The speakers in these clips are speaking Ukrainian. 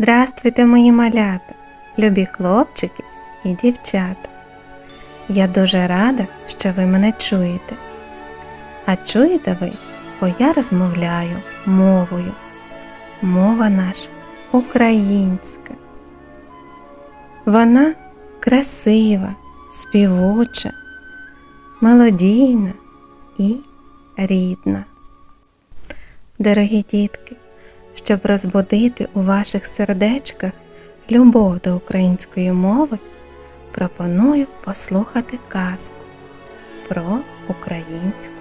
Здравствуйте, мої малята, любі хлопчики і дівчата. Я дуже рада, що ви мене чуєте. А чуєте ви, бо я розмовляю мовою. Мова наша українська. Вона красива, співуча, мелодійна і рідна. Дорогі дітки, щоб розбудити у ваших сердечках любов до української мови, пропоную послухати казку про українську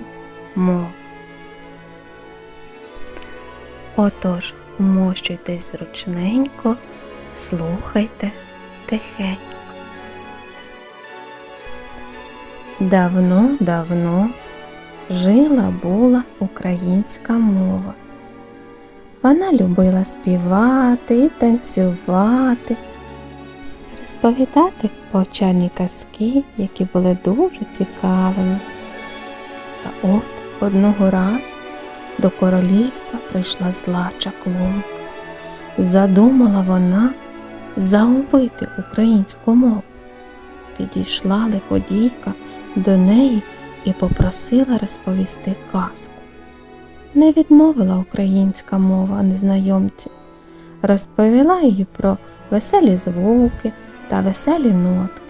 мову. Отож, вмощуйтесь зручненько, слухайте тихенько. Давно-давно жила була українська мова. Вона любила співати і танцювати, розповідати повчальні казки, які були дуже цікавими. Та от одного разу до королівства прийшла зла чаклунка. Задумала вона загубити українську мову. Підійшла лиходійка до неї і попросила розповісти казку. Не відмовила українська мова незнайомці, розповіла їй про веселі звуки та веселі нотки.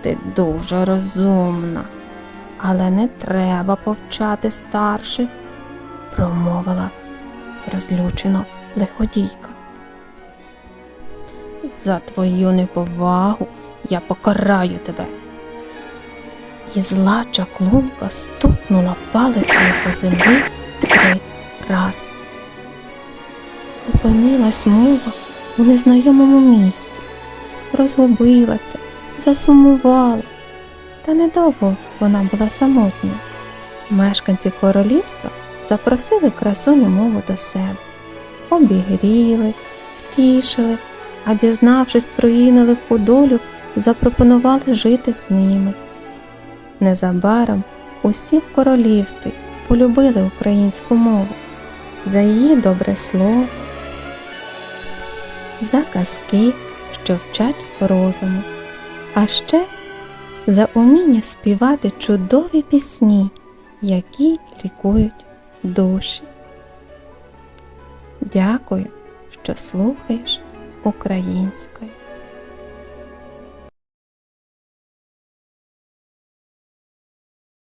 Ти дуже розумна, але не треба повчати старших, промовила розлючено лиходійка. За твою неповагу я покараю тебе. І зла чаклунка стукнула палицею по землі рази. Опинилась мова у незнайомому місці, розгубилася, засумувала. Та недовго вона була самотньою. Мешканці королівства запросили красуню мову до себе, обігріли, втішили, а дізнавшись про її нелегку долю, запропонували жити з ними. Незабаром усі в королівстві полюбили українську мову за її добре слово, за казки, що вчать розуму, а ще за уміння співати чудові пісні, які лікують душі. Дякую, що слухаєш українською.